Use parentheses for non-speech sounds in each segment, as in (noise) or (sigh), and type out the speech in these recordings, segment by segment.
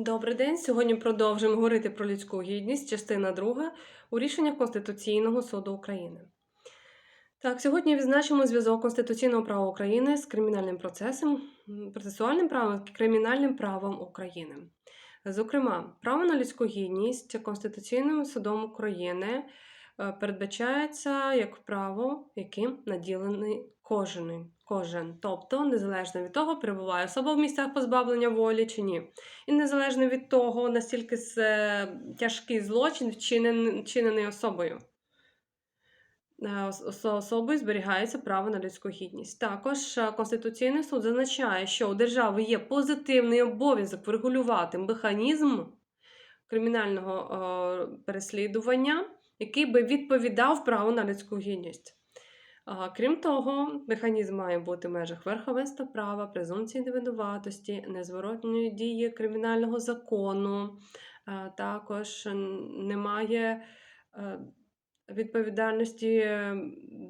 Добрий день. Сьогодні продовжуємо говорити про людську гідність, частина 2 у рішеннях Конституційного суду України. Так, сьогодні відзначимо зв'язок конституційного права України з кримінальним процесом, процесуальним правом і кримінальним правом України. Зокрема, право на людську гідність Конституційним судом України е, передбачається як право, яким наділений кожен, кожен. Тобто, незалежно від того, перебуває особа в місцях позбавлення волі чи ні. І незалежно від того, наскільки це тяжкий злочин вчинений, вчинений особою. Е, ос- ос- Особою зберігається право на людську гідність. Також е, Конституційний суд зазначає, що у держави є позитивний обов'язок врегулювати механізм кримінального е, переслідування, який би відповідав праву на людську гідність. Крім того, механізм має бути в межах верховенства права, презумпції невинуватості, незворотної дії кримінального закону. Також немає е, відповідальності е,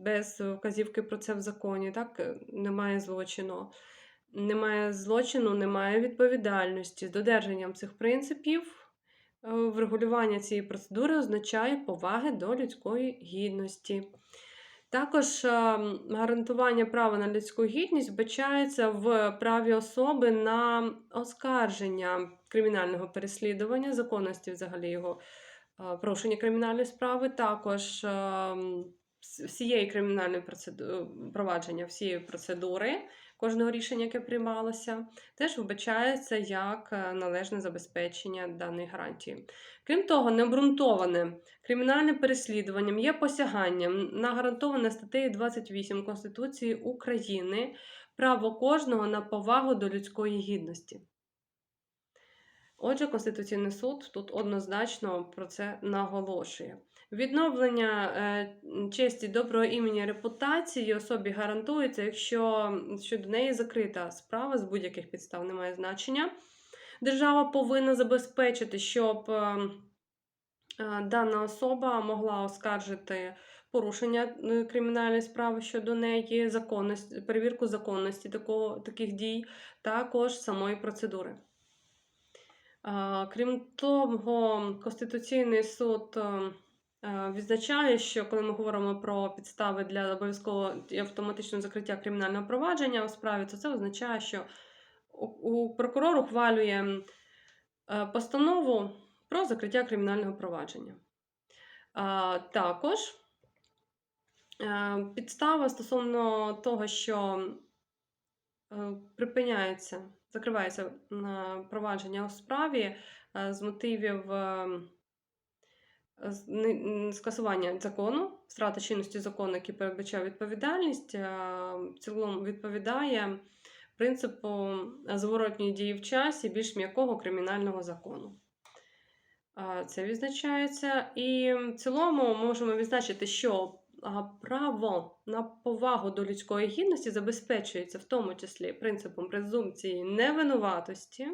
без вказівки про це в законі. Так? Е, Немає злочину. Немає злочину, немає відповідальності. З додержанням цих принципів е, врегулювання цієї процедури означає поваги до людської гідності. Також е, гарантування права на людську гідність вбачається в праві особи на оскарження кримінального переслідування, законності взагалі його е, порушення кримінальної справи, також е, вс- всієї кримінальної процеду- провадження, всієї процедури кожного рішення, яке приймалося, теж вбачається як е, належне забезпечення даної гарантії. Крім того, необґрунтоване Кримінальним переслідуванням є посяганням на гарантоване статтею 28 Конституції України право кожного на повагу до людської гідності. Отже, Конституційний суд тут однозначно про це наголошує. Відновлення е, честі доброго імені репутації особі гарантується, якщо щодо неї закрита справа з будь-яких підстав немає значення. Держава повинна забезпечити, щоб е, е, дана особа могла оскаржити порушення кримінальної справи щодо неї, законність, перевірку законності такого, таких дій, також самої процедури. Крім того, Конституційний суд е, е, відзначає, що коли ми говоримо про підстави для обов'язкового і автоматичного закриття кримінального провадження у справі, то це означає, що у- прокурор ухвалює е, постанову про закриття кримінального провадження. Також підстава стосовно того, що припиняється, закривається е, провадження у справі е, з мотивів е, скасування закону, страти чинності закону, який передбачає відповідальність, в цілому відповідає принципу зворотньої дії в часі більш м'якого кримінального закону. Це відзначається. І в цілому можемо відзначити, що право на повагу до людської гідності забезпечується в тому числі принципом презумпції невинуватості,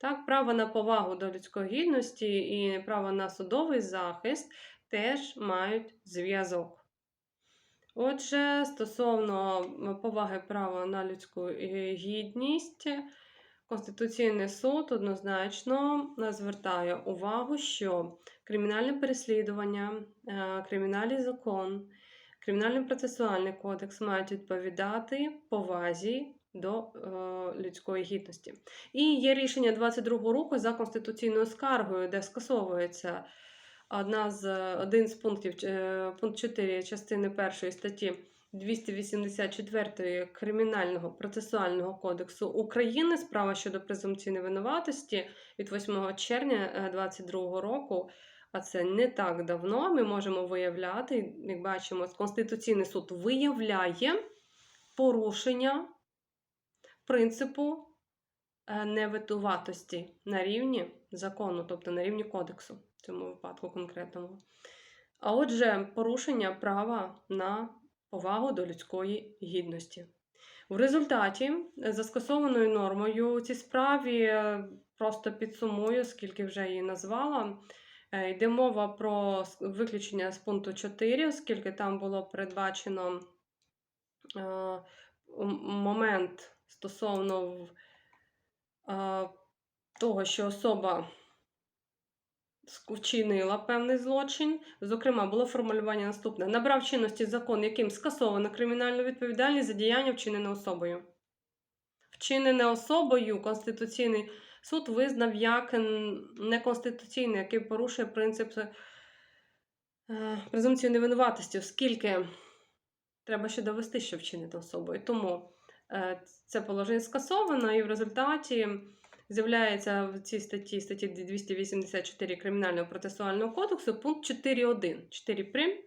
так, право на повагу до людської гідності і право на судовий захист теж мають зв'язок. Отже, стосовно поваги права на людську е, гідність, Конституційний суд однозначно е, звертає увагу, що кримінальне переслідування, е, кримінальний закон, кримінальний процесуальний кодекс мають відповідати повазі до е, людської гідності. І є рішення 22 року за конституційною скаргою, де скасовується одна з один з пунктів пункт 4 частини 1 статті 284 Кримінального процесуального кодексу України справа щодо презумпції невинуватості від 8 червня 2022 року. А це не так давно. Ми можемо виявляти, як бачимо, Конституційний суд виявляє порушення принципу е, невинуватості на рівні закону, тобто на рівні кодексу, в цьому випадку конкретному. А отже, порушення права на повагу до людської гідності. В результаті, е, за скасованою нормою у цій справі, е, просто підсумую, скільки вже її назвала. е, Йде мова про виключення з пункту 4, оскільки там було передбачено момент стосовно того, що особа вчинила певний злочин. Зокрема, було формулювання наступне: набрав чинності закон, яким скасовано кримінальну відповідальність за діяння, вчинене особою. Вчинене особою Конституційний суд визнав як неконституційне, який порушує принцип е, презумпцію невинуватості, оскільки треба ще довести, що вчинити особою. Тому е, це положення скасовано, і в результаті з'являється в цій статті, статті 284 Кримінального процесуального кодексу, пункт 4.1. 4 прим.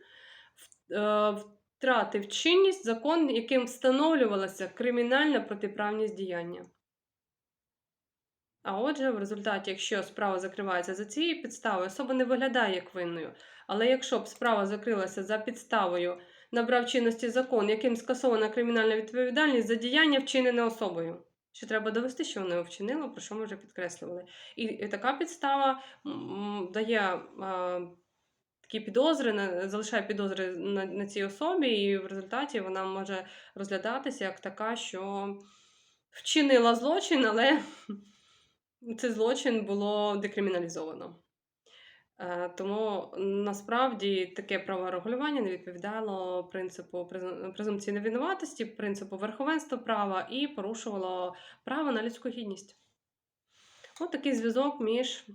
Е, Втратив чинність закон, яким встановлювалася кримінальна протиправність діяння. А отже, в результаті, якщо справа закривається за цією підставою, особа не виглядає як винною. Але якщо б справа закрилася за підставою, набрав чинності закон, яким скасована кримінальна відповідальність за діяння, вчинене особою. Що треба довести, що воно вчинило, про що ми вже підкреслювали. І, і така підстава дає а, такі підозри, на- залишає підозри на, на цій особі, і в результаті вона може розглядатися як така, що вчинила злочин, але (laughs) цей злочин було декриміналізовано. Е, Тому насправді таке праворегулювання не відповідало принципу презум- презумпції невинуватості, принципу верховенства права і порушувало право на людську гідність. От такий зв'язок між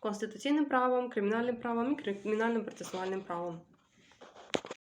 конституційним правом, кримінальним правом і кримінальним процесуальним правом.